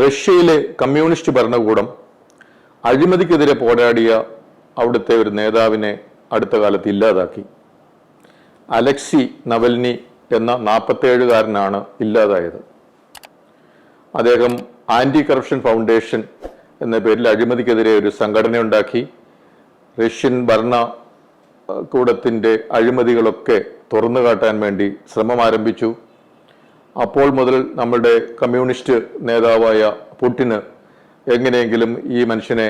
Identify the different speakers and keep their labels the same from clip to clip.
Speaker 1: റഷ്യയിലെ കമ്മ്യൂണിസ്റ്റ് ഭരണകൂടം അഴിമതിക്കെതിരെ പോരാടിയ അവിടുത്തെ ഒരു നേതാവിനെ അടുത്ത കാലത്ത് ഇല്ലാതാക്കി. അലക്സി നവൽനി എന്ന നാൽപ്പത്തേഴുകാരനാണ് ഇല്ലാതായത്. അദ്ദേഹം ആന്റി കറപ്ഷൻ ഫൗണ്ടേഷൻ എന്ന പേരിൽ അഴിമതിക്കെതിരെ ഒരു സംഘടന ഉണ്ടാക്കി റഷ്യൻ ഭരണ കൂടത്തിന്റെ അഴിമതികളൊക്കെ തുറന്നു കാട്ടാൻ വേണ്ടി ശ്രമം ആരംഭിച്ചു. അപ്പോൾ മുതൽ നമ്മുടെ കമ്മ്യൂണിസ്റ്റ് നേതാവായ പുടിന് എങ്ങനെയെങ്കിലും ഈ മനുഷ്യനെ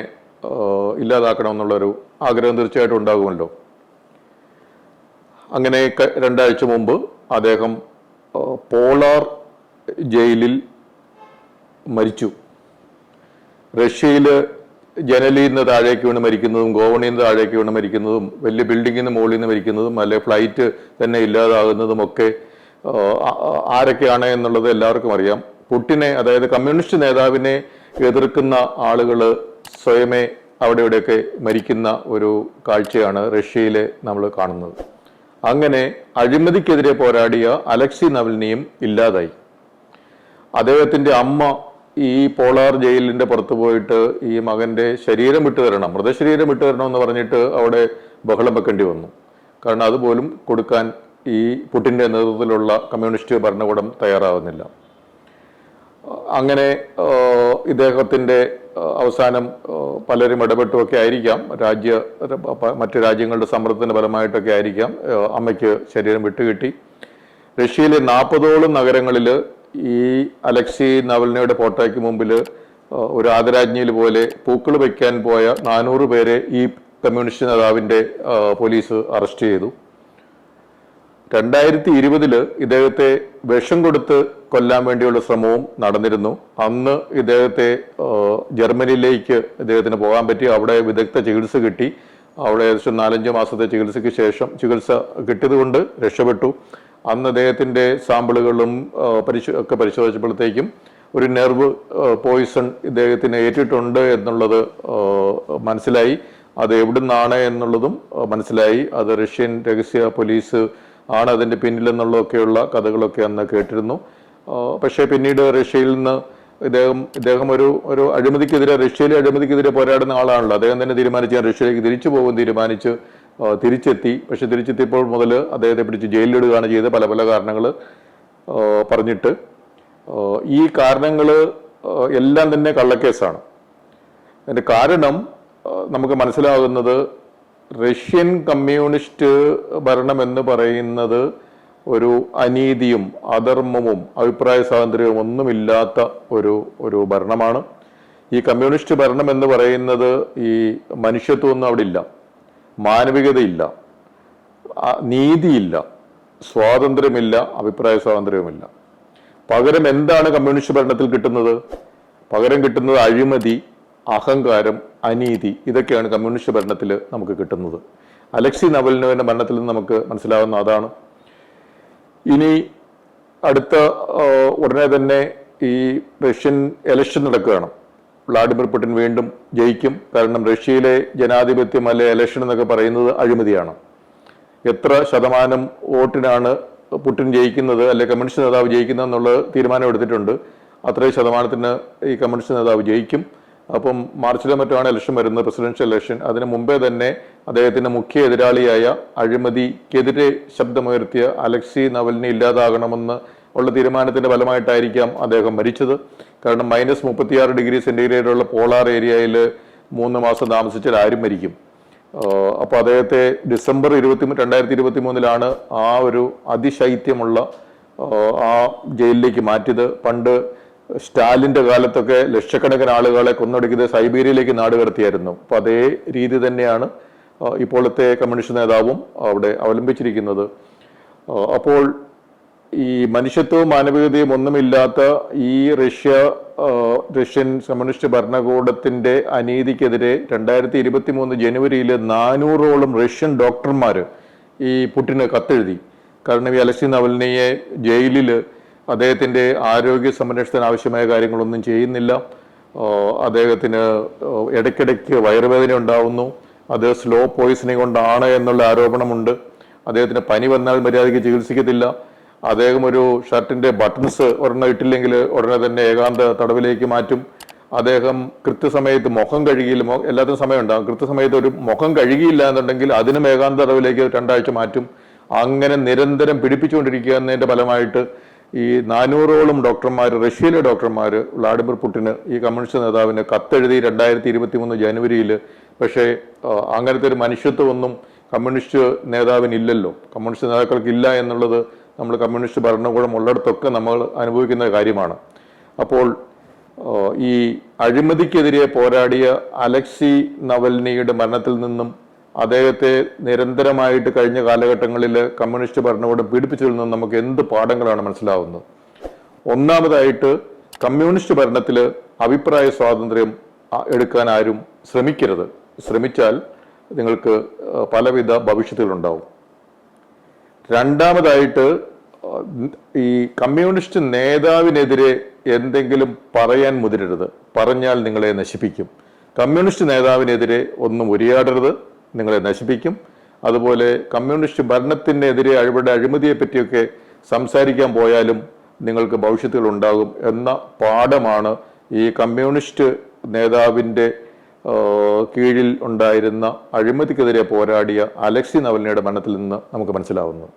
Speaker 1: ഇല്ലാതാക്കണമെന്നുള്ളൊരു ആഗ്രഹം തീർച്ചയായിട്ടും ഉണ്ടാകുമല്ലോ. അങ്ങനെ രണ്ടാഴ്ച മുമ്പ് അദ്ദേഹം പോളാർ ജയിലിൽ മരിച്ചു. റഷ്യയിൽ ജനലിൽ നിന്ന് താഴേക്ക് വീണ് മരിക്കുന്നതും ഗോവണിയിൽ നിന്ന് താഴേക്ക് വീണ് മരിക്കുന്നതും വലിയ ബിൽഡിങ്ങിന് മുകളിൽ നിന്ന് മരിക്കുന്നതും അല്ലെ ഫ്ലൈറ്റ് തന്നെ ഇല്ലാതാകുന്നതും ഒക്കെ ആരൊക്കെയാണ് എന്നുള്ളത് എല്ലാവർക്കും അറിയാം. പുട്ടിനെ അതായത് കമ്മ്യൂണിസ്റ്റ് നേതാവിനെ എതിർക്കുന്ന ആളുകൾ സ്വയമേ അവിടെ ഇവിടെയൊക്കെ മരിക്കുന്ന ഒരു കാഴ്ചയാണ് റഷ്യയിലെ നമ്മൾ കാണുന്നത്. അങ്ങനെ അഴിമതിക്കെതിരെ പോരാടിയ അലക്സി നവൽനിയും ഇല്ലാതായി. അദ്ദേഹത്തിന്റെ അമ്മ ഈ പോളാർ ജയിലിന്റെ പുറത്ത് പോയിട്ട് ഈ മകന്റെ ശരീരം വിട്ടു തരണം മൃതശരീരം വിട്ടു തരണം എന്ന് പറഞ്ഞിട്ട് അവിടെ ബഹളം വെക്കേണ്ടി വന്നു. കാരണം അതുപോലും കൊടുക്കാൻ ഈ പുട്ടിന്റെ നേതൃത്വത്തിലുള്ള കമ്മ്യൂണിസ്റ്റ് ഭരണകൂടം തയ്യാറാവുന്നില്ല. അങ്ങനെ ഇദ്ദേഹത്തിന്റെ അവസാനം പലരും ഇടപെട്ടുമൊക്കെ ആയിരിക്കാം. രാജ്യ മറ്റു രാജ്യങ്ങളുടെ സമ്മർദ്ദത്തിന്റെ ഫലമായിട്ടൊക്കെ ആയിരിക്കാം അമ്മയ്ക്ക് ശരീരം വിട്ടുകിട്ടി. റഷ്യയിലെ നാൽപ്പതോളം നഗരങ്ങളിൽ ഈ അലക്സി നവൽനയുടെ ഫോട്ടോയ്ക്ക് മുമ്പിൽ ഒരു ആദരാജ്ഞയിൽ പോലെ പൂക്കൾ വയ്ക്കാൻ പോയ നാനൂറ് പേരെ ഈ കമ്മ്യൂണിസ്റ്റ് നേതാവിന്റെ പോലീസ് അറസ്റ്റ് ചെയ്തു. രണ്ടായിരത്തി ഇരുപതിൽ ഇദ്ദേഹത്തെ വിഷം കൊടുത്ത് കൊല്ലാൻ വേണ്ടിയുള്ള ശ്രമവും നടന്നിരുന്നു. അന്ന് ഇദ്ദേഹത്തെ ജർമ്മനിയിലേക്ക് ഇദ്ദേഹത്തിന് പോകാൻ പറ്റി. അവിടെ വിദഗ്ധ ചികിത്സ കിട്ടി. അവിടെ ഏകദേശം നാലഞ്ച് മാസത്തെ ചികിത്സയ്ക്ക് ശേഷം ചികിത്സ കിട്ടിയതുകൊണ്ട് രക്ഷപ്പെട്ടു. അന്ന് അദ്ദേഹത്തിന്റെ സാമ്പിളുകളും പരിശോ ഒക്കെ പരിശോധിച്ചപ്പോഴത്തേക്കും ഒരു നെർവ് പോയിസൺ ഇദ്ദേഹത്തിന് ഏറ്റിട്ടുണ്ട് എന്നുള്ളത് മനസ്സിലായി. അത് എവിടുന്നാണ് എന്നുള്ളതും മനസ്സിലായി. അത് റഷ്യൻ രഹസ്യ പോലീസ് ആണ് അതിന്റെ പിന്നിലെന്നുള്ളതൊക്കെയുള്ള കഥകളൊക്കെ അന്ന് കേട്ടിരുന്നു. പക്ഷേ പിന്നീട് റഷ്യയിൽ നിന്ന് ഇദ്ദേഹം ഇദ്ദേഹം ഒരു ഒരു അഴിമതിക്കെതിരെ റഷ്യയിലെ അഴിമതിക്കെതിരെ പോരാടുന്ന ആളാണല്ലോ. അദ്ദേഹം തന്നെ തീരുമാനിച്ച് ഞാൻ റഷ്യയിലേക്ക് തിരിച്ചു പോകും തീരുമാനിച്ച് തിരിച്ചെത്തി. പക്ഷെ തിരിച്ചെത്തിയപ്പോൾ മുതൽ അദ്ദേഹത്തെ പിടിച്ച് ജയിലിലിടുകയാണ് ചെയ്ത് പല പല കാരണങ്ങൾ പറഞ്ഞിട്ട്. ഈ കാരണങ്ങൾ എല്ലാം തന്നെ കള്ളക്കേസാണ്. അതിന്റെ കാരണം നമുക്ക് മനസ്സിലാകുന്നത് റഷ്യൻ കമ്മ്യൂണിസ്റ്റ് ഭരണം എന്ന് പറയുന്നത് ഒരു അനീതിയും അധർമ്മവും അഭിപ്രായ സ്വാതന്ത്ര്യവും ഒന്നുമില്ലാത്ത ഒരു ഒരു ഭരണമാണ്. ഈ കമ്മ്യൂണിസ്റ്റ് ഭരണം എന്ന് പറയുന്നത് ഈ മനുഷ്യത്വമൊന്നും അവിടെ ഇല്ല. മാനവികതയില്ല. നീതിയില്ല. സ്വാതന്ത്ര്യമില്ല അഭിപ്രായ സ്വാതന്ത്ര്യവുമില്ല. പകരം എന്താണ് കമ്മ്യൂണിസ്റ്റ് ഭരണത്തിൽ കിട്ടുന്നത്? പകരം കിട്ടുന്നത് അഴിമതി അഹങ്കാരം അനീതി ഇതൊക്കെയാണ് കമ്മ്യൂണിസ്റ്റ് ഭരണത്തിൽ നമുക്ക് കിട്ടുന്നത്. അലക്സി നവലിനോവിന്റെ ഭരണത്തിൽ നിന്ന് നമുക്ക് മനസ്സിലാവുന്ന അതാണ്. ഇനി അടുത്ത ഉടനെ തന്നെ ഈ റഷ്യൻ എലക്ഷൻ നടക്കുകയാണ്. വ്ളാഡിമിർ പുടിൻ വീണ്ടും ജയിക്കും. കാരണം റഷ്യയിലെ ജനാധിപത്യം അല്ലെ ഇലക്ഷൻ എന്നൊക്കെ പറയുന്നത് അഴിമതിയാണ്. എത്ര ശതമാനം വോട്ടിനാണ് പുടിൻ ജയിക്കുന്നത് അല്ലെ കമ്മ്യൂണിസ്റ്റ് നേതാവ് ജയിക്കുന്നത് എന്നുള്ള തീരുമാനം എടുത്തിട്ടുണ്ട്. അത്രയും ശതമാനത്തിന് ഈ കമ്മ്യൂണിസ്റ്റ് നേതാവ് ജയിക്കും. അപ്പം മാർച്ചിലോ മറ്റോ ഇലക്ഷൻ വരുന്നത് പ്രസിഡൻഷ്യൽ ഇലക്ഷൻ അതിന് മുമ്പേ തന്നെ അദ്ദേഹത്തിന്റെ മുഖ്യ എതിരാളിയായ അഴിമതിക്കെതിരെ ശബ്ദമുയർത്തിയ അലക്സി നവലിനെ ഇല്ലാതാകണമെന്ന് ഉള്ള തീരുമാനത്തിന്റെ ഫലമായിട്ടായിരിക്കാം അദ്ദേഹം മരിച്ചത്. കാരണം മൈനസ് മുപ്പത്തിയാറ് ഡിഗ്രി സെന്റിഗ്രേഡുള്ള പോളാർ ഏരിയയിൽ മൂന്ന് മാസം താമസിച്ചാൽ ആരും മരിക്കും. അപ്പോൾ അപ്പൊ അദ്ദേഹത്തെ ഡിസംബർ ഇരുപത്തി രണ്ടായിരത്തി ഇരുപത്തി മൂന്നിലാണ് ആ ഒരു അതിശൈത്യമുള്ള ആ ജയിലിലേക്ക് മാറ്റിയത്. പണ്ട് സ്റ്റാലിന്റെ കാലത്തൊക്കെ ലക്ഷക്കണക്കിന് ആളുകളെ കൊന്നൊടുക്കിയത് സൈബീരിയയിലേക്ക് നാട് കടത്തിയായിരുന്നു. അപ്പൊ അതേ രീതി തന്നെയാണ് ഇപ്പോഴത്തെ കമ്മ്യൂണിസ്റ്റ് നേതാവും അവിടെ അവലംബിച്ചിരിക്കുന്നത്. അപ്പോൾ ഈ മനുഷ്യത്വവും മാനവികതയും ഒന്നുമില്ലാത്ത ഈ റഷ്യ റഷ്യൻ കമ്മ്യൂണിസ്റ്റ് ഭരണകൂടത്തിന്റെ അനീതിക്കെതിരെ രണ്ടായിരത്തി ഇരുപത്തി മൂന്ന് ജനുവരിയിൽ നാനൂറോളം റഷ്യൻ ഡോക്ടർമാർ ഈ പുട്ടിന് കത്തെഴുതി. കാരണം ഈ അലക്സി നവലിനെയെ ജയിലിൽ അദ്ദേഹത്തിന്റെ ആരോഗ്യ സംരക്ഷണത്തിന് ആവശ്യമായ കാര്യങ്ങളൊന്നും ചെയ്യുന്നില്ല. അദ്ദേഹത്തിന് ഇടയ്ക്കിടയ്ക്ക് വയറുവേദന ഉണ്ടാവുന്നു. അത് സ്ലോ പോയിസണിങ് കൊണ്ടാണ് എന്നുള്ള ആരോപണമുണ്ട്. അദ്ദേഹത്തിന് പനി വന്നാൽ മര്യാദയ്ക്ക് ചികിത്സിക്കത്തില്ല. അദ്ദേഹം ഒരു ഷർട്ടിന്റെ ബട്ടൺസ് ഒരെണ്ണം ഇട്ടില്ലെങ്കിൽ ഉടനെ തന്നെ ഏകാന്ത തടവിലേക്ക് മാറ്റും. അദ്ദേഹം കൃത്യസമയത്ത് മുഖം കഴുകിയില്ല. എല്ലാത്തിനും സമയം ഉണ്ടാകും കൃത്യസമയത്ത് ഒരു മുഖം കഴുകിയില്ല എന്നുണ്ടെങ്കിൽ അതിനും ഏകാന്ത തടവിലേക്ക് രണ്ടാഴ്ച മാറ്റും. അങ്ങനെ നിരന്തരം പിടിപ്പിച്ചുകൊണ്ടിരിക്കുക എന്നതിന്റെ ഫലമായിട്ട് ഈ നാനൂറോളം ഡോക്ടർമാർ റഷ്യയിലെ ഡോക്ടർമാർ വ്ളാഡിമിർ പുടിന് ഈ കമ്മ്യൂണിസ്റ്റ് നേതാവിന് കത്തെഴുതി രണ്ടായിരത്തി ഇരുപത്തി മൂന്ന് ജനുവരിയിൽ പക്ഷേ അങ്ങനത്തെ ഒരു മനുഷ്യത്വമൊന്നും കമ്മ്യൂണിസ്റ്റ് നേതാവിനില്ലല്ലോ. കമ്മ്യൂണിസ്റ്റ് നേതാക്കൾക്ക് ഇല്ല എന്നുള്ളത് നമ്മൾ കമ്മ്യൂണിസ്റ്റ് ഭരണകൂടം ഉള്ളിടത്തൊക്കെ നമ്മൾ അനുഭവിക്കുന്ന കാര്യമാണ്. അപ്പോൾ ഈ അഴിമതിക്കെതിരെ പോരാടിയ അലക്സി നവൽനിയുടെ മരണത്തിൽ നിന്നും അദ്ദേഹത്തെ നിരന്തരമായിട്ട് കഴിഞ്ഞ കാലഘട്ടങ്ങളിൽ കമ്മ്യൂണിസ്റ്റ് ഭരണകൂടം പീഡിപ്പിച്ചതിൽ നിന്ന് നമുക്ക് എന്ത് പാഠങ്ങളാണ് മനസ്സിലാവുന്നത്? ഒന്നാമതായിട്ട് കമ്മ്യൂണിസ്റ്റ് ഭരണത്തിൽ അഭിപ്രായ സ്വാതന്ത്ര്യം എടുക്കാൻ ആരും ശ്രമിക്കരുത്. ശ്രമിച്ചാൽ നിങ്ങൾക്ക് പലവിധ ഭവിഷ്യത്തുകളുണ്ടാവും. രണ്ടാമതായിട്ട് ഈ കമ്മ്യൂണിസ്റ്റ് നേതാവിനെതിരെ എന്തെങ്കിലും പറയാൻ മുതിരരുത്. പറഞ്ഞാൽ നിങ്ങളെ നശിപ്പിക്കും. കമ്മ്യൂണിസ്റ്റ് നേതാവിനെതിരെ ഒന്നും ഉരിയാടരുത്. നിങ്ങളെ നശിപ്പിക്കും. അതുപോലെ കമ്മ്യൂണിസ്റ്റ് ഭരണത്തിനെതിരെ അവരുടെ അഴിമതിയെ പറ്റിയൊക്കെ സംസാരിക്കാൻ പോയാലും നിങ്ങൾക്ക് ഭവിഷ്യത്തുകൾ ഉണ്ടാകും എന്ന പാഠമാണ് ഈ കമ്മ്യൂണിസ്റ്റ് നേതാവിന്റെ കീഴിൽ ഉണ്ടായിരുന്ന അഴിമതിക്കെതിരെ പോരാടിയ അലക്സി നവലിനയുടെ മരണത്തിൽ നിന്ന് നമുക്ക് മനസ്സിലാവുന്നത്.